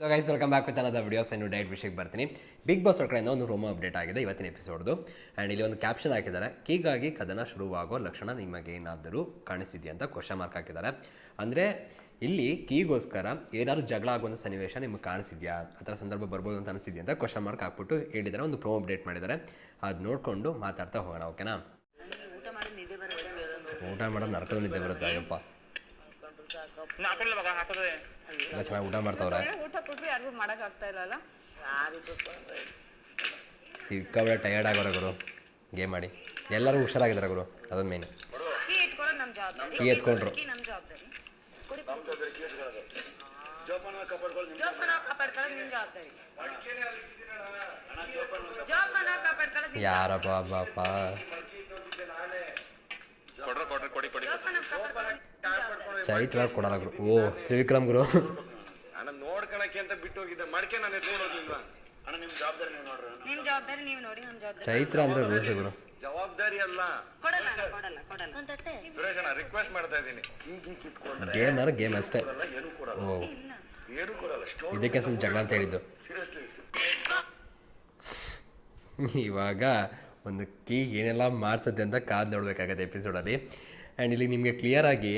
So guys welcome back with ಅನ್ನೋದ videos ಏನು diet ವಿಷಯಕ್ಕೆ ಬರ್ತೀನಿ. ಬಿಗ್ ಬಾಸ್ ಒಳಗಡೆ ಕಡೆಯಿಂದ ಒಂದು ರೋಮೋ ಅಪ್ಡೇಟ್ ಆಗಿದೆ ಇವತ್ತಿನ ಎಪಿಸೋಡ್ದು ಆ್ಯಂಡ್ ಇಲ್ಲಿ ಒಂದು ಕ್ಯಾಪ್ಷನ್ ಹಾಕಿದ್ದಾರೆ. ಹೀಗಾಗಿ ಕದನ ಶುರುವಾಗೋ ಲಕ್ಷಣ ನಿಮಗೆ ಏನಾದರೂ ಕಾಣಿಸ್ತಿದೆಯಾ? ಅಂತ ಕ್ವಶನ್ ಮಾರ್ಕ್ ಹಾಕಿದ್ದಾರೆ. ಅಂದರೆ ಇಲ್ಲಿ ಕೀಗೋಸ್ಕರ ಏನಾದ್ರು ಜಗಳ ಆಗುವಂಥ ಸನ್ನಿವೇಶ ನಿಮ್ಗೆ ಕಾಣಿಸಿದ್ಯಾ ಆ ಥರ ಸಂದರ್ಭ ಬರ್ಬೋದು ಅಂತ ಅನಿಸಿದೆಯಾ ಅಂತ ಕ್ವಶನ್ ಮಾರ್ಕ್ ಹಾಕ್ಬಿಟ್ಟು ಹೇಳಿದ್ದಾರೆ. ಒಂದು ಪ್ರೋಮೋ ಅಪ್ಡೇಟ್ ಮಾಡಿದ್ದಾರೆ. ಅದು ನೋಡಿಕೊಂಡು ಮಾತಾಡ್ತಾ ಹೋಗೋಣ ಓಕೆನಾ ಊಟ ಮಾಡೋದು ನಿದ್ದೆ ಬರುತ್ತೆ ಅಯ್ಯಪ್ಪ. ಎಲ್ಲ ಚೆನ್ನಾಗಿ ಊಟ ಮಾಡ್ತಾವ್ರೆ. ಊಟ ಕೊಟ್ರು ಯಾರಿಗೂ ಮಾಡಕ್ ಆಗ್ತಾ ಇಲ್ಲಲ್ಲ. ಸಿಕ್ಕಾಬಳೆ ಟಯರ್ಡ್ ಆಗೋರ ಗುರು. ಗೇಮ್ ಮಾಡಿ. ಎಲ್ಲರೂ ಹುಷಾರಾಗಿದ್ದಾರೆ ಗುರು. ಅದು ಮೇನ್ ಕೀ ಎತ್ಕೊಂಡ್ರು. ಯಾರಪ್ಪ ನಮ್ಮ ಜವಾಬ್ದಾರಿ ಕೊಡಿ ಜೋಪಾನ ಕಾಪಾಡ್ಕೊಳ್ಳೋದು ನಿಮ್ಮ ಜವಾಬ್ದಾರಿ ಜೋಪಾನ ಕಾಪಾಡ್ಕೊಳ್ಳೋದು ನಿಮ್ ಯಾರಪ್ಪ ಬಾಪ ಕೊಡ್ರ ಕೊಡ್ರಿ ಕೊಡಿ ಕೊಡಿ ಜೋಪಾನ ಕಾಪಾಡ್ಕೊಳ್ಳೋದು ನಿಮ್ ಜವಾಬ್ದಾರಿ. ಚೈತ್ರ ಕೊಡಲ್ಲ ಗುರು. ಓ ತ್ರಿವಿಕ್ರಮ್ ಗುರು. ಅಣ್ಣ ನೋಡ್ಕೊಳಕ್ಕೆ ಅಂತ ಬಿಟ್ಟು ಹೋಗಿದ್ದೆ. ಮಡ್ಕೆ ನಾನು ಎತ್ಕೊಂಡೋಗಿಲ್ವಾ ಅಣ್ಣ ನಿಮ್ಮ ಜವಾಬ್ದಾರಿ ನೀವು ನೋಡ್ರಿ ನಿಮ್ಮ ಜವಾಬ್ದಾರಿ ನೀವು ನೋಡಿ ನಮ್ಮ ಜವಾಬ್ದಾರಿ. ಚೈತ್ರ ಅಂದ್ರೆ ರೂಲ್ಸ್ ಗುರು. ಜವಾಬ್ದಾರಿ ಅಲ್ಲ. ಕೊಡಲ್ಲ ಅಣ್ಣ, ಕೊಡಲ್ಲ ಕೊಡಲ್ಲ. ಒಂದ್ ತಟ್ಟೆ. ಸುರೇಶ್ ಅಣ್ಣ ರಿಕ್ವೆಸ್ಟ್ ಮಾಡ್ತಾ ಇದ್ದೀನಿ. ಈಗ ಈಗ ಇಟ್ಕೊಂಡ್ರೆ ಗೇಮ್ ಅಂದ್ರೆ ಗೇಮ್ ಅಷ್ಟೇ. ಕೊಡಲ್ಲ ಏನು ಕೊಡಲ್ಲ. ಓ. ಏನು ಕೊಡಲ್ಲ ಸ್ಟೋರ್ ಇದಕ್ಕೆ ಸ್ವಲ್ಪ ಜಗಳ ಅಂತ ಹೇಳಿದ್ದು. ಸೀರಿಯಸ್ಲಿ ಇವಾಗ ಒಂದು ಕೀ ಏನೆಲ್ಲ ಮಾಡ್ಸುತ್ತೆ ಅಂತ ಕಾದು ನೋಡಬೇಕಾಗತ್ತೆ ಎಪಿಸೋಡಲ್ಲಿ ಆ್ಯಂಡ್ ಇಲ್ಲಿ ನಿಮಗೆ ಕ್ಲಿಯರಾಗಿ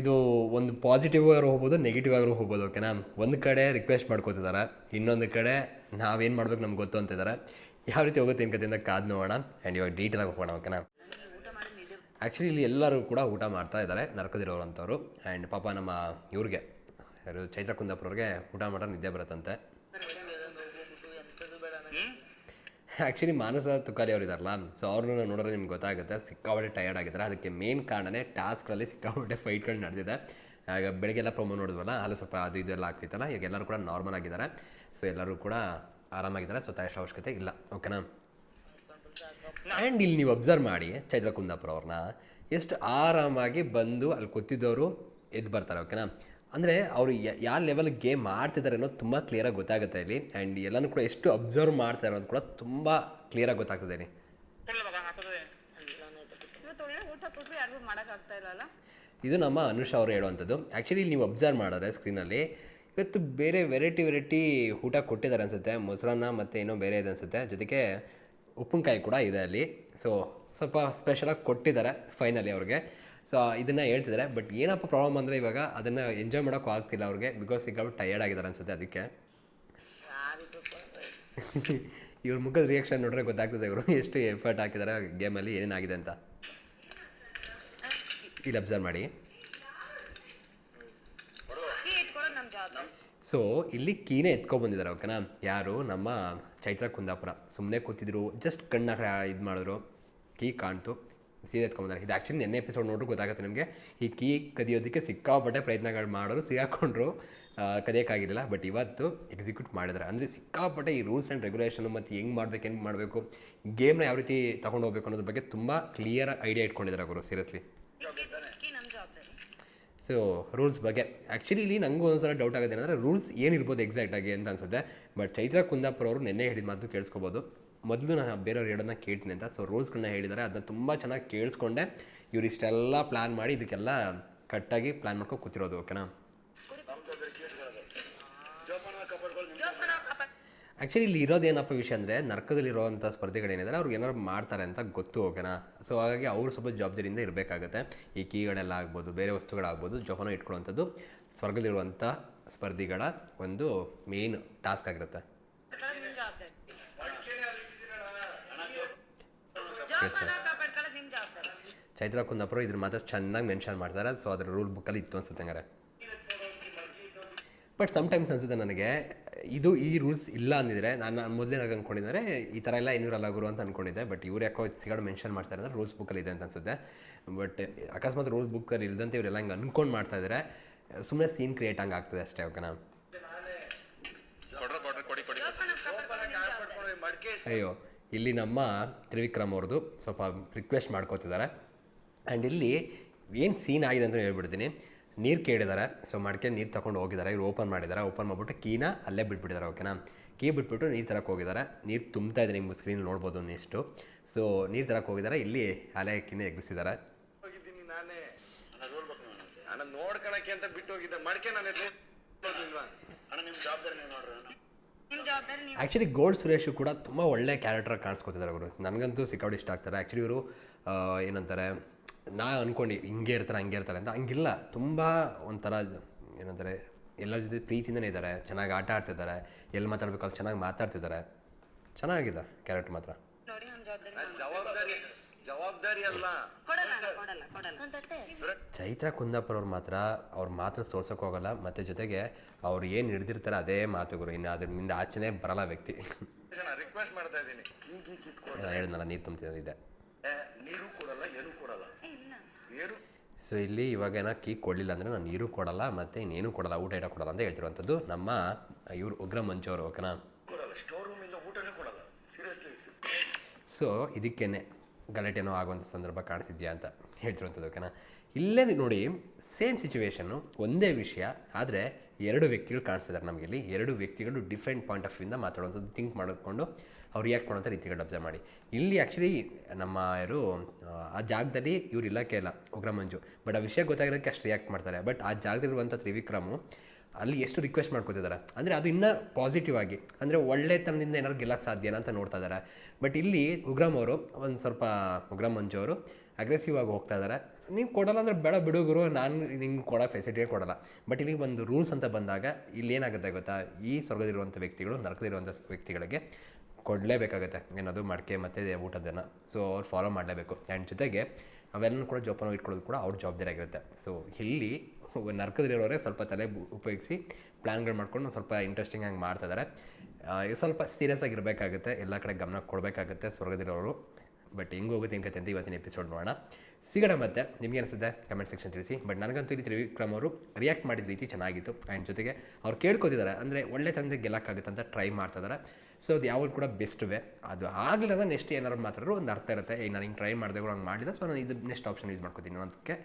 ಇದು ಒಂದು ಪಾಸಿಟಿವ್ ಆದ್ರೂ ಹೋಗ್ಬೋದು ನೆಗೆಟಿವ್ ಆದ್ರೂ ಹೋಗ್ಬೋದು ಓಕೆನಾ ಒಂದು ಕಡೆ ರಿಕ್ವೆಸ್ಟ್ ಮಾಡ್ಕೋತಿದ್ದಾರೆ ಇನ್ನೊಂದು ಕಡೆ ನಾವೇನು ಮಾಡ್ಬೇಕು ನಮ್ಗೆ ಗೊತ್ತು ಅಂತಿದ್ದಾರೆ ಯಾವ ರೀತಿ ಹೋಗುತ್ತೆ ಏನು ಕಥೆಯಿಂದ ಕಾದು ನೋಡೋಣ ಆ್ಯಂಡ್ ಇವಾಗ ಆಗಿ ಹೋಗೋಣ ಓಕೆನಾ ಆ್ಯಕ್ಚುಲಿ ಇಲ್ಲಿ ಎಲ್ಲರೂ ಕೂಡ ಊಟ ಮಾಡ್ತಾ ಇದ್ದಾರೆ ನರ್ಕದಿರೋರು ಅಂಥವ್ರು ಆ್ಯಂಡ್ ಪಾಪ ನಮ್ಮ ಇವ್ರಿಗೆ, ಯಾರು ಚೈತ್ರ ಕುಂದಾಪುರವ್ರಿಗೆ ಊಟ ಮಾಡೋ ನಿದ್ದೆ ಬರುತ್ತಂತೆ. ಆ್ಯಕ್ಚುಲಿ ಮಾನಸ ತುಕಾಲಿ ಅವ್ರು ಇದಾರಲ್ಲ ಸೊ ಅವ್ರನ್ನ ನೋಡಿದ್ರೆ ನಿಮ್ಗೆ ಗೊತ್ತಾಗುತ್ತೆ. ಸಿಕ್ಕಾಪಟ್ಟೆ ಟಯರ್ಡ್ ಆಗಿದ್ದಾರೆ. ಅದಕ್ಕೆ ಮೇನ್ ಕಾರಣನೇ ಟಾಸ್ಕ್ಗಳಲ್ಲಿ ಸಿಕ್ಕಾಪಟ್ಟೆ ಫೈಟ್ಗಳು ನಡೆದಿದೆ. ಆಗ ಬೆಳಗ್ಗೆಲ್ಲ ಪ್ರೊಮೋ ನೋಡಿದ್ವಲ್ಲ, ಅಲ್ಲಿ ಸ್ವಲ್ಪ ಅದು ಇದೆಲ್ಲ ಆಗ್ತಿತ್ತಲ್ಲ ಈಗ ಎಲ್ಲರೂ ಕೂಡ ನಾರ್ಮಲ್ ಆಗಿದ್ದಾರೆ. ಸೊ ಎಲ್ಲರೂ ಕೂಡ ಆರಾಮಾಗಿದ್ದಾರೆ. ಸೊ ತಯಾರಿಸೋ ಅವಶ್ಯಕತೆ ಇಲ್ಲ. ಓಕೆನಾ ಆ್ಯಂಡ್ ಇಲ್ಲಿ ನೀವು ಅಬ್ಸರ್ವ್ ಮಾಡಿ, ಚೈತ್ರ ಕುಂದಾಪುರ ಅವ್ರನ್ನ, ಎಷ್ಟು ಆರಾಮಾಗಿ ಬಂದು ಅಲ್ಲಿ ಕೂತಿದ್ದವರು ಎದ್ದು ಬರ್ತಾರೆ. ಓಕೆನಾ ಅಂದರೆ ಅವರು ಯಾವ ಲೆವೆಲ್ ಗೇಮ್ ಆಡ್ತಿದ್ದಾರೆ ಅನ್ನೋದು ತುಂಬ ಕ್ಲಿಯರಾಗಿ ಗೊತ್ತಾಗುತ್ತೆ ಇಲ್ಲಿ. ಆ್ಯಂಡ್ ಎಲ್ಲನೂ ಕೂಡ ಎಷ್ಟು ಅಬ್ಸರ್ವ್ ಮಾಡ್ತಾರೆ ಅನ್ನೋದು ಕೂಡ ತುಂಬ ಕ್ಲಿಯರಾಗಿ ಗೊತ್ತಾಗ್ತದೆ ಇಲ್ಲಿ. ಇದು ನಮ್ಮ ಅನುಷ್ ಅವರು ಹೇಳುವಂಥದ್ದು. ಆ್ಯಕ್ಚುಲಿ ನೀವು ಅಬ್ಸರ್ವ್ ಮಾಡಿದ್ರೆ ಸ್ಕ್ರೀನಲ್ಲಿ ಇವತ್ತು ಬೇರೆ ವೆರೈಟಿ ವೆರೈಟಿ ಊಟ ಕೊಟ್ಟಿದ್ದಾರೆ ಅನಿಸುತ್ತೆ. ಮೊಸರನ್ನ ಮತ್ತು ಏನೋ ಬೇರೆ ಇದೆ ಅನಿಸುತ್ತೆ. ಜೊತೆಗೆ ಉಪ್ಪಿನಕಾಯಿ ಕೂಡ ಇದೆ ಅಲ್ಲಿ. ಸೊ ಸ್ವಲ್ಪ ಸ್ಪೆಷಲಾಗಿ ಕೊಟ್ಟಿದ್ದಾರೆ ಫೈನಲಿ ಅವ್ರಿಗೆ. ಸೊ ಇದನ್ನು ಹೇಳ್ತಿದ್ದಾರೆ ಬಟ್ ಏನಪ್ಪ ಪ್ರಾಬ್ಲಮ್ ಅಂದರೆ ಇವಾಗ ಅದನ್ನು ಎಂಜಾಯ್ ಮಾಡೋಕ್ಕೂ ಆಗ್ತಿಲ್ಲ ಅವ್ರಿಗೆ ಬಿಕಾಸ್ ಈಗ ಟಯರ್ಡ್ ಆಗಿದ್ದಾರೆ ಅನ್ಸುತ್ತೆ ಅದಕ್ಕೆ. ಇವ್ರ ಮುಖದ ರಿಯಾಕ್ಷನ್ ನೋಡ್ರೆ ಗೊತ್ತಾಗ್ತದೆ ಇವರು ಎಷ್ಟು ಎಫರ್ಟ್ ಹಾಕಿದ್ದಾರೆ ಗೇಮಲ್ಲಿ ಏನೇನಾಗಿದೆ ಅಂತ. ಇಲ್ಲಿ ಅಬ್ಸರ್ವ್ ಮಾಡಿ. ಸೊ ಇಲ್ಲಿ ಕೀನೇ ಎತ್ಕೊಬಂದಿದ್ದಾರೆ ಓಕೆನಾ ಯಾರು? ನಮ್ಮ ಚೈತ್ರ ಕುಂದಾಪುರ. ಸುಮ್ಮನೆ ಕೂತಿದ್ರು ಜಸ್ಟ್ ಕಣ್ಣ ಇದು ಮಾಡಿದ್ರು. ಕೀ ಕಾಣ್ತು. ಸೀದಾ ಎತ್ಕೊಂಬಂದಾರೆ. ಇದು ಆ್ಯಕ್ಚುಲಿ ನೆನ್ನೆ ಎಪಿಸೋಡ್ ನೋಡ್ರು ಗೊತ್ತಾಗುತ್ತೆ ನಿಮಗೆ. ಈ ಕೀ ಕದಿಯೋದಕ್ಕೆ ಸಿಕ್ಕಾಪಟ್ಟೆ ಪ್ರಯತ್ನಗಳು ಮಾಡೋರು ಸಿಗಾಕೊಂಡ್ರು ಕದಿಯೋಕ್ಕಾಗಿರಲಿಲ್ಲ. ಬಟ್ ಇವತ್ತು ಎಕ್ಸಿಕ್ಯೂಟ್ ಮಾಡಿದ್ದಾರೆ ಅಂದರೆ ಸಿಕ್ಕಾಪಟ್ಟೆ ಈ ರೂಲ್ಸ್ ಆ್ಯಂಡ್ ರೆಗ್ಯುಲೇಷನ್ ಮತ್ತು ಹೆಂಗೆ ಮಾಡಬೇಕು ಏನು ಮಾಡಬೇಕು ಗೇಮ್ನ ಯಾವ ರೀತಿ ತೊಗೊಂಡು ಹೋಗ್ಬೇಕು ಅನ್ನೋದ್ರ ಬಗ್ಗೆ ತುಂಬ ಕ್ಲಿಯರ್ ಐಡಿಯಾ ಇಟ್ಕೊಂಡಿದ್ದಾರೆ ಅವರು ಸೀರಿಯಸ್ಲಿ ಸೊ ರೂಲ್ಸ್ ಬಗ್ಗೆ ಆ್ಯಕ್ಚುಲಿ ಇಲ್ಲಿ ನನಗೂ ಒಂದ್ಸಲ ಡೌಟ್ ಆಗುತ್ತೆ. ಏನಂದರೆ ರೂಲ್ಸ್ ಏನಿರ್ಬೋದು ಎಕ್ಸಾಕ್ಟಾಗಿ ಅಂತ ಅನ್ಸುತ್ತೆ. ಬಟ್ ಚೈತ್ರ ಕುಂದಾಪುರ ಅವರು ನೆನ್ನೆ ಹೇಳಿದ ಮಾತು ಕೇಳಿಸ್ಕೋಬೋದು. ಮೊದಲು ನಾನು ಬೇರೆಯವ್ರು ಹೇಳೋದನ್ನ ಕೇಳ್ತೀನಿ ಅಂತ. ಸೊ ರೂಲ್ಸ್ಗಳನ್ನ ಹೇಳಿದ್ದಾರೆ ಅದನ್ನ ತುಂಬ ಚೆನ್ನಾಗಿ ಕೇಳಿಸ್ಕೊಂಡೆ. ಇವ್ರು ಇಷ್ಟೆಲ್ಲ ಪ್ಲ್ಯಾನ್ ಮಾಡಿ ಇದಕ್ಕೆಲ್ಲ ಕಟ್ಟಾಗಿ ಪ್ಲ್ಯಾನ್ ಮಾಡ್ಕೊಂಡು ಕೂತಿರೋದು ಓಕೆನಾ ಆ್ಯಕ್ಚುಲಿ ಇಲ್ಲಿ ಇರೋದೇನಪ್ಪ ವಿಷಯ ಅಂದರೆ ನರ್ಕದಲ್ಲಿರುವಂಥ ಸ್ಪರ್ಧೆಗಳೇನಿದ್ದಾರೆ ಅವ್ರಿಗೆ ಏನಾದ್ರು ಮಾಡ್ತಾರೆ ಅಂತ ಗೊತ್ತು ಓಕೆನಾ ಸೊ ಹಾಗಾಗಿ ಅವರು ಸ್ವಲ್ಪ ಜವಾಬ್ದಾರಿಯಿಂದ ಇರಬೇಕಾಗುತ್ತೆ. ಈ ಕೀಗಳೆಲ್ಲ ಆಗ್ಬೋದು, ಬೇರೆ ವಸ್ತುಗಳಾಗ್ಬೋದು, ಜೋಪಾನ ಇಟ್ಕೊಳ್ಳುವಂಥದ್ದು ಸ್ವರ್ಗದಲ್ಲಿರುವಂಥ ಸ್ಪರ್ಧಿಗಳ ಒಂದು ಮೇನ್ ಟಾಸ್ಕ್ ಆಗಿರುತ್ತೆ ನಿಮ್ಮ ಜವಾಬ್ದಾರಿ ಕಾಪಾಡ್ಕೊಳ್ಳೋದು ಜವಾಬ್ದಾರಿ ಚೈತ್ರ ಕುಂದಾಪುರ ಇದ್ರ ಮಾತ್ರ ಚೆನ್ನಾಗಿ ಮೆನ್ಷನ್ ಮಾಡ್ತಾರೆ ಸೊ ಅದ್ರ ರೂಲ್ ಬುಕ್ಕಲ್ಲಿ ಇತ್ತು ಅನ್ಸುತ್ತೆ ಹಂಗಾರೆ. ಬಟ್ ಸಮ್ಟೈಮ್ಸ್ ಅನ್ಸುತ್ತೆ ನನಗೆ ಇದು ಈ ರೂಲ್ಸ್ ಇಲ್ಲ ಅಂದಿದ್ರೆ ನಾನು ಮೊದಲೇನಾಗ ಅಂದ್ಕೊಂಡಿದ್ದಾರೆ ಈ ಥರ ಎಲ್ಲ ಇನ್ನೂರಲ್ಲ ಗುರು ಅಂತ ಅಂದ್ಕೊಂಡಿದ್ದೆ ಬಟ್ ಇವ್ರು ಯಾಕೋ ಸಿಗಾಡು ಮೆನ್ಷನ್ ಮಾಡ್ತಾರೆ ಅಂದ್ರೆ ರೂಲ್ಸ್ ಬುಕ್ಕಲ್ಲಿ ಇದೆ ಅಂತ ಅನ್ಸುತ್ತೆ. ಬಟ್ ಅಕಸ್ಮಾತ್ ರೂಲ್ಸ್ ಬುಕ್ಕಲ್ಲಿ ಇಲ್ದಂತೆ ಇವರೆಲ್ಲ ಹಿಂಗೆ ಅಂದ್ಕೊಂಡು ಮಾಡ್ತಾ ಇದ್ದಾರೆ ಸುಮ್ಮನೆ ಸೀನ್ ಕ್ರಿಯೇಟ್ ಹಂಗೆ ಆಗ್ತದೆ ಅಷ್ಟೇ ಓಕೆನಾ ಕೊಡ್ರ ಕೊಡ್ರಿ ಕೊಡಿ ಕೊಡಿ. ಅಯ್ಯೋ. ಇಲ್ಲಿ ನಮ್ಮ ತ್ರಿವಿಕ್ರಮ್ ಅವ್ರದ್ದು ಸ್ವಲ್ಪ ರಿಕ್ವೆಸ್ಟ್ ಮಾಡ್ಕೋತಿದ್ದಾರೆ. ಆ್ಯಂಡ್ ಇಲ್ಲಿ ಏನು ಸೀನ್ ಆಗಿದೆ ಅಂತ ಹೇಳ್ಬಿಡ್ತೀನಿ. ನೀರು ಕೇಳಿದ್ದಾರೆ. ಸೊ ಮಡಿಕೆ ನೀರು ತಗೊಂಡು ಹೋಗಿದ್ದಾರೆ. ಇವ್ರು ಓಪನ್ ಮಾಡಿದ್ದಾರೆ. ಓಪನ್ ಮಾಡಿಬಿಟ್ಟು ಕೀನ ಅಲ್ಲೇ ಬಿಟ್ಬಿಟ್ಟಿದ್ದಾರೆ ಓಕೆನಾ ಕೀ ಬಿಟ್ಬಿಟ್ಟು ನೀರು ತರಕ್ಕೆ ಹೋಗಿದ್ದಾರೆ. ನೀರು ತುಂಬ್ತಾ ಇದೆ ನಿಮ್ಮ ಸ್ಕ್ರೀನ್ ನೋಡ್ಬೋದು ನೆಕ್ಸ್ಟು ಸೊ ನೀರು ತರಕ್ಕೆ ಹೋಗಿದ್ದಾರೆ. ಇಲ್ಲಿ ಅಲೆ ಕೀನೇ ಎಗ್ಸಿದ್ದಾರೆ ಹೋಗಿದ್ದೀನಿ ನಾನೇ. ನೋಡ್ಕೊಳಕ್ಕೆ ಅಂತ ಬಿಟ್ಟು ಹೋಗಿದ್ದೆ. ಮಡಿಕೆ ನಾನು ಎತ್ಕೊಂಡೋಗಿಲ್ವಾ ಅಣ್ಣ ನಿಮ್ ಜವಾಬ್ದಾರಿ ನೀವು ನೋಡ್ರಿ ನಿಮ್ ಜವಾಬ್ದಾರಿ ನೀವು ಆ್ಯಕ್ಚುಲಿ ಗೋಲ್ಡ್ ಸುರೇಶ್ ಕೂಡ ತುಂಬ ಒಳ್ಳೆ ಕ್ಯಾರೆಕ್ಟರ್ ಕಾಣಿಸ್ಕೊತಿದ್ದಾರೆ ಅವರು ನನಗಂತೂ ಸಿಕ್ಕಾಡಿ ಇಷ್ಟ ಆಗ್ತಾರೆ. ಆ್ಯಕ್ಚುಲಿ ಇವರು ಏನಂತಾರೆ ನಾ ಅಂದ್ಕೊಂಡು ಹಿಂಗೆ ಇರ್ತಾರೆ ಹಂಗೆ ಇರ್ತಾರೆ ಅಂತ. ಹಂಗಿಲ್ಲ. ತುಂಬ ಒಂಥರ ಏನಂತಾರೆ ಎಲ್ಲರ ಜೊತೆ ಪ್ರೀತಿಯಿಂದನೇ ಇದ್ದಾರೆ. ಚೆನ್ನಾಗಿ ಆಟ ಆಡ್ತಿದ್ದಾರೆ. ಎಲ್ಲಿ ಮಾತಾಡಬೇಕು ಅಲ್ಲಿ ಚೆನ್ನಾಗಿ ಮಾತಾಡ್ತಿದ್ದಾರೆ. ಚೆನ್ನಾಗಿದೆ ಕ್ಯಾರೆಕ್ಟರ್ ಮಾತ್ರ. ಜವಾಬ್ದಾರಿ ಅಲ್ಲ. ಕೊಡಲ್ಲ ಕೊಡಲ್ಲ ಕೊಡಲ್ಲ. ಚೈತ್ರ ಕುಂದಾಪುರ ಅವ್ರು ಮಾತ್ರ ಅವ್ರ ಮಾತ್ರ ಸೋಲ್ಸೋಕೆ ಹೋಗಲ್ಲ ಮತ್ತೆ ಜೊತೆಗೆ ಅವ್ರು ಏನು ಹಿಡ್ದಿರ್ತಾರೆ ಅದೇ ಮಾತುಗಳು ಇನ್ನು ಅದ್ರ ನಿಂದ ಆಚೆನೇ ಬರಲ್ಲ ವ್ಯಕ್ತಿ. ರಿಕ್ವೆಸ್ಟ್ ಮಾಡ್ತಾ ಇದ್ದೀನಿ. ಈಗ ಈಗ ಇಟ್ಕೊಂಡು ನಾನು ಹೇಳಿದ್ನಲ್ಲ ನೀರು ತುಂಬ್ತಿದ್ದೆ ನೀರು ಕೊಡಲ್ಲ ಏನು ಕೊಡಲ್ಲ. ಏನು? ಸೊ ಇಲ್ಲಿ ಇವಾಗ ಏನೋ ಕೀ ಕೊಡಲಿಲ್ಲ ಅಂದರೆ ನಾನು ನೀರು ಕೊಡಲ್ಲ ಮತ್ತು ಇನ್ನೇನು ಕೊಡಲ್ಲ ಊಟ ಇಟ ಕೊಡಲ್ಲ ಅಂತ ಹೇಳ್ತಿರುವಂಥದ್ದು ನಮ್ಮ ಇವರು ಉಗ್ರ ಮಂಚವರು ಅವರು ಓಕೆನಾ? ಕೊಡಲ್ಲ ಸ್ಟೋರ್ ರೂಮ್ ಇಂದ ಊಟನೇ ಕೊಡಲ್ಲ. Seriously so ಇದಕ್ಕೇನೆ. ಗಲಾಟೆನೋ ಆಗುವಂಥ ಸಂದರ್ಭ ಕಾಣಿಸಿದ್ಯಾ ಅಂತ ಹೇಳ್ತಿರುವಂಥದ್ದು ಓಕೆನಾ? ಇಲ್ಲೇ ನೋಡಿ ಸೇಮ್ ಸಿಚುವೇಶನ್ನು ಒಂದೇ ವಿಷಯ ಆದರೆ ಎರಡು ವ್ಯಕ್ತಿಗಳು ಕಾಣಿಸ್ತಿದ್ದಾರೆ ನಮಗೆ ಇಲ್ಲಿ. ಎರಡು ವ್ಯಕ್ತಿಗಳು ಡಿಫ್ರೆಂಟ್ ಪಾಯಿಂಟ್ ಆಫ್ ವ್ಯೂಯಿಂದ ಮಾತಾಡುವಂಥದ್ದು ಥಿಂಕ್ ಮಾಡಿಕೊಂಡು ಅವ್ರು ರಿಯಾಕ್ಟ್ ಮಾಡೋಂಥ ರೀತಿಗಳು ಅಬ್ಸರ್ವ್ ಮಾಡಿ. ಇಲ್ಲಿ ಆ್ಯಕ್ಚುಲಿ ನಮ್ಮ ಯಾರು ಆ, ಜಾಗದಲ್ಲಿ ಇವ್ರು ಇಲ್ಲ ಕೇಳ ಮಂಜು ಬಟ್ ಆ ವಿಷಯ ಗೊತ್ತಾಗಿರೋಕ್ಕೆ ಅಷ್ಟು ರಿಯಾಕ್ಟ್ ಮಾಡ್ತಾರೆ. ಬಟ್ ಆ ಜಾಗದಲ್ಲಿರುವಂಥ ತ್ರಿವಿಕ್ರಮು ಅಲ್ಲಿ ಎಷ್ಟು ರಿಕ್ವೆಸ್ಟ್ ಮಾಡ್ಕೋತಿದ್ದಾರೆ ಅಂದರೆ ಅದು ಇನ್ನೂ ಪಾಸಿಟಿವ್ ಆಗಿ, ಅಂದರೆ ಒಳ್ಳೆತನದಿಂದ ಏನಾದ್ರು ಗೆಲ್ಲಕ್ಕೆ ಸಾಧ್ಯ ಅಂತ ನೋಡ್ತಾ ಇದ್ದಾರೆ ಬಟ್ ಇಲ್ಲಿ ಉಗ್ರಾಮ್ ಅವರು, ಒಂದು ಸ್ವಲ್ಪ ಉಗ್ರಾಮ್ ಮಂಜು ಅವರು ಅಗ್ರೆಸಿವ್ ಆಗಿ ಹೋಗ್ತಾ ಇದ್ದಾರೆ ನೀವು ಕೊಡಲ್ಲ ಅಂದರೆ ಬೇಡ ಬಿಡುಗರು ನಾನು ನಿಮ್ಗೆ ಕೊಡೋ ಫೆಸಿಲಿಟಿ ಕೊಡಲ್ಲ. ಬಟ್ ಇಲ್ಲಿ ಒಂದು ರೂಲ್ಸ್ ಅಂತ ಬಂದಾಗ ಇಲ್ಲಿ ಏನಾಗುತ್ತೆ ಗೊತ್ತಾ? ಈ ಸ್ವರ್ಗದಿರುವಂಥ ವ್ಯಕ್ತಿಗಳು ನರಕದಲ್ಲಿರುವಂಥ ವ್ಯಕ್ತಿಗಳಿಗೆ ಕೊಡಲೇಬೇಕಾಗುತ್ತೆ. ಏನದು ಮಡಿಕೆ ಮತ್ತು ಊಟದನ್ನು ಸೊ ಅವ್ರು ಫಾಲೋ ಮಾಡಲೇಬೇಕು. ಆ್ಯಂಡ್ ಜೊತೆಗೆ, ಅವೆಲ್ಲನೂ ಕೂಡ ಜೋಪಾನ ಇಟ್ಕೊಳ್ಳೋದು ಕೂಡ ಅವ್ರ ಜವಾಬ್ದಾರಿ ಆಗಿರುತ್ತೆ. ಸೊ ಇಲ್ಲಿ ನರ್ಕದಲ್ಲಿರೋರೆ ಸ್ವಲ್ಪ ತಲೆ ಉಪಯೋಗಿಸಿ ಪ್ಲ್ಯಾನ್ಗಳು ಮಾಡ್ಕೊಂಡು ಸ್ವಲ್ಪ ಇಂಟ್ರೆಸ್ಟಿಂಗ್ ಆಗಿ ಮಾಡ್ತಿದ್ದಾರೆ ಸ್ವಲ್ಪ ಸೀರಿಯಸ್ ಆಗಿರಬೇಕಾಗುತ್ತೆ, ಎಲ್ಲ ಕಡೆ ಗಮನ ಕೊಡಬೇಕಾಗುತ್ತೆ ಸ್ವರ್ಗದಲ್ಲಿರೋರು ಬಟ್ ಹೆಂಗೆ ಹೋಗುತ್ತೆ ಹೆಂಗೆ ಅಂತ ಇವತ್ತಿನ ಎಪಿಸೋಡ್ ನೋಡೋಣ. ಸಿಗೋಣ ಮತ್ತೆ, ನಿಮಗೆ ಅನಿಸುತ್ತೆ ಕಮೆಂಟ್ ಸೆಕ್ಷನ್ ತಿಳಿಸಿ. ಬಟ್ ನನಗಂತೂ ರೀತಿ ತ್ರಿವಿಕ್ರಮ್ ಅವರು ರಿಯಾಕ್ಟ್ ಮಾಡಿದ ರೀತಿ ಚೆನ್ನಾಗಿತ್ತು. ಆ್ಯಂಡ್ ಜೊತೆಗೆ ಅವ್ರು ಕೇಳ್ಕೊತಿದ್ದಾರೆ ಅಂದರೆ ಒಳ್ಳೆ ತಂದೆ ಗೆಲ್ಲಕ್ಕಾಗುತ್ತೆ ಅಂತ ಟ್ರೈ ಮಾಡ್ತಿದ್ದಾರೆ ಸೊ ಅದು ಯಾವಾಗ ಕೂಡ ಬೆಸ್ಟ್ ವೇ. ಅದು ಆಗಲಿಲ್ಲ ನೆಕ್ಸ್ಟ್ ಏನಾದ್ರು ಮಾತಾಡೋರು ಒಂದು ಅರ್ಥ ಇರುತ್ತೆ, ಏ, ನಾನು ಹಿಂಗೆ ಟ್ರೈ ಮಾಡಿದೆ ಹಂಗೆ ಮಾಡಿಲ್ಲ. ಸೊ ನಾನು ಇದು ನೆಕ್ಸ್ಟ್ ಆಪ್ಷನ್ ಯೂಸ್ ಮಾಡ್ಕೊತೀನಿ ಅನ್ನೋದಕ್ಕೆ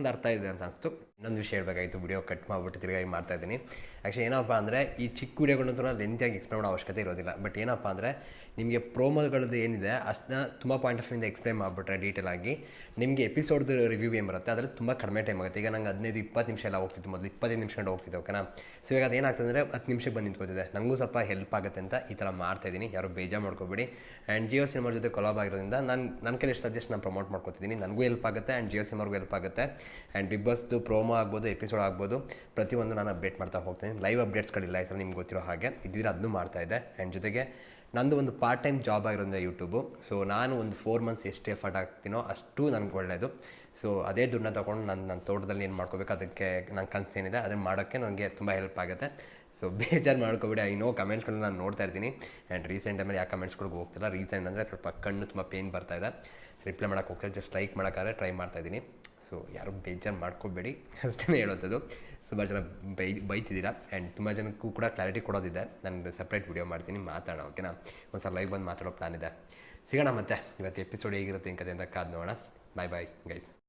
ಒಂದು ಅರ್ಥ ಇದೆ ಅಂತ ಅನಿಸ್ತು. ಇನ್ನೊಂದು ವಿಷಯ ಹೇಳಬೇಕಾಗಿತ್ತು ವಿಡಿಯೋ ಕಟ್ ಮಾಡಿಬಿಟ್ಟು ತಿರುಗಾಗಿ ಮಾಡ್ತಾ ಇದ್ದೀನಿ. ಆ್ಯಕ್ಚುಲಿ ಏನಪ್ಪ ಅಂದರೆ, ಈ ಚಿಕ್ಕ ವಿಡಿಯೋಗಳನ್ನ ಲೆಂತಿಯಾಗಿ ಎಕ್ಸ್ಪ್ಲೇನ್ ಮಾಡೋ ಅವಶ್ಯಕತೆ ಇರೋದಿಲ್ಲ. ಬಟ್ ಏನಪ್ಪ ಅಂದರೆ, ನಿಮಗೆ ಪ್ರೋಮೋಗಳದ್ದು ಏನಿದೆ ಅಷ್ಟನ್ನ ತುಂಬ ಪಾಯಿಂಟ್ ಆಫ್ ವ್ಯೂಯಿಂದ ಎಕ್ಸ್ಪ್ಲೇನ್ ಮಾಡಿಬಿಟ್ರೆ ಡೀಟೇಲ್ ಆಗಿ, ನಿಮಗೆ ಎಪಿಸೋಡ್ದು ರಿವ್ಯೂ ಏನು ಬರುತ್ತೆ, ಅದರಲ್ಲಿ ತುಂಬ ಕಡಿಮೆ ಟೈಮ್ ಆಗುತ್ತೆ. ಈಗ ನಂಗೆ ಹದಿನೈದು, ಇಪ್ಪತ್ತು ನಿಮಿಷ ಎಲ್ಲ ಹೋಗ್ತಿತ್ತು ಮೊದಲು, ಇಪ್ಪತ್ತೈದು ನಿಮಿಷ ಗಂಟೆ ಹೋಗ್ತಿದ್ದೆ ಓಕೆನಾ ಸೊ ಇವಾಗ ಅದೇನಾಗ್ತದೆ ಅಂದರೆ, ಹತ್ತು ನಿಮಿಷಕ್ಕೆ ಬಂದು ನಿಂತ್ಕೋತಿದೆ ನನಗೂ ಸ್ವಲ್ಪ ಹೆಲ್ಪ್ ಆಗುತ್ತೆ ಅಂತ ಈ ಥರ ಮಾಡ್ತಾ ಇದ್ದೀನಿ. ಯಾರು ಬೇಜಾರು ಮಾಡ್ಕೋಬೇಡಿ. ಆ್ಯಂಡ್ ಜಿಯೋ ಸಿನಿಮಾ ಜೊತೆ ಕೊಲಾಬ್ ಆಗಿರೋದ್ರಿಂದ, ನಾನು ನನ್ನ ಕೈಲಿ ಸಜೆಸ್ಟ್ ನಾನು ಪ್ರಮೋಟ್ ಮಾಡ್ಕೊತಿದ್ದೀನಿ, ನನಗೂ ಹೆಲ್ಪ್ ಆಗುತ್ತೆ ಆ್ಯಂಡ್ ಜಿಯೋ ಸಿನಿಮಾಗೂ ಹೆಲ್ಪ್ ಆಗುತ್ತೆ. ಆ್ಯಂಡ್ ಬಿಗ್ ಬಾಸ್ದು ಪ್ರೋಮೋ ಆಗ್ಬೋದು ಎಪಿಸೋಡ್ ಆಗ್ಬೋದು, ಪ್ರತಿಯೊಂದು ನಾನು ಅಪ್ಡೇಟ್ ಮಾಡ್ತಾ ಹೋಗ್ತೀನಿ. ಲೈವ್ ಅಪ್ಡೇಟ್ಸ್ಗಳಿಲ್ಲ ಈ ನಿಮ್ಗೆ ಗೊತ್ತಿರೋ ಹಾಗೆ. ಇದ್ದಿದ್ರೆ ಅದನ್ನು ಮಾಡ್ತಾ ಇದ್ದೆ. ಆ್ಯಂಡ್ ಜೊತೆಗೆ ನಂದು ಒಂದು ಪಾರ್ಟ್ ಟೈಮ್ ಜಾಬ್ ಆಗಿರೋದೇ ಯೂಟ್ಯೂಬು ಸೊ ನಾನು ಒಂದು ಫೋರ್ ಮಂತ್ಸ್ ಎಷ್ಟು ಎಫರ್ಟ್ ಆಗ್ತೀನೋ ಅಷ್ಟು ನನಗೆ ಒಳ್ಳೆಯದು ಸೊ ಅದೇ ದುಡ್ಡನ್ನ ತೊಗೊಂಡು ನಾನು ನನ್ನ ತೋಟದಲ್ಲಿ ಏನು ಮಾಡ್ಕೋಬೇಕು, ಅದಕ್ಕೆ ನನ್ನ ಕನಸೇನಿದೆ ಅದನ್ನು ಮಾಡೋಕ್ಕೆ ನನಗೆ ತುಂಬ ಹೆಲ್ಪ್ ಆಗುತ್ತೆ. ಸೊ ಬೇಜಾರು ಮಾಡ್ಕೋಬಿಡಿ. ಐ ನೋ ಕಮೆಂಟ್ಸ್ಗಳನ್ನ ನಾನು ನೋಡ್ತಾ ಇರ್ತೀನಿ. ಆ್ಯಂಡ್ ರೀಸೆಂಟ್ ಟೈಮಲ್ಲಿ ಯಾವ ಕಮೆಂಟ್ಸ್ಗಳಿಗೆ ಹೋಗ್ತಿಲ್ಲ. ರೀಸೆಂಟ್ ಅಂದರೆ ಸ್ವಲ್ಪ ಕಣ್ಣು ತುಂಬ ಪೇನ್ ಬರ್ತಾ ಇದೆ. ರಿಪ್ಲೈ ಮಾಡೋಕ್ಕೆ ಹೋಗ್ತಾರೆ ಜಸ್ಟ್ ಲೈಕ್ ಮಾಡೋಕ್ಕಾದ್ರೆ ಟ್ರೈ ಮಾಡ್ತಾ ಇದ್ದೀನಿ. ಸೊ ಯಾರು ಬೇಜಾರು ಮಾಡ್ಕೋಬೇಡಿ ಅಷ್ಟೇ ಹೇಳೋಂಥದ್ದು. ಸುಮಾರು ಜನ ಬೈ, ಬೈತಿದ್ದೀರಾ. ಆ್ಯಂಡ್ ತುಂಬ ಜನಕ್ಕೂ ಕೂಡ ಕ್ಲಾರಿಟಿ ಕೊಡೋದಿದೆ. ನಾನು ಸಪ್ರೇಟ್ ವಿಡಿಯೋ ಮಾಡ್ತೀನಿ, ಮಾತಾಡೋಣ ಓಕೆನಾ ಒಂದು ಸಲ ಲೈವ್ ಬಂದು ಮಾತಾಡೋ ಪ್ಲಾನ್ ಇದೆ. ಸಿಗೋಣ ಮತ್ತೆ. ಇವತ್ತು ಎಪಿಸೋಡ್ ಹೇಗಿರುತ್ತೆ ಅಂತ ಕಾದು ನೋಡೋಣ. ಬಾಯ್ ಬಾಯ್ ಗೈಸ್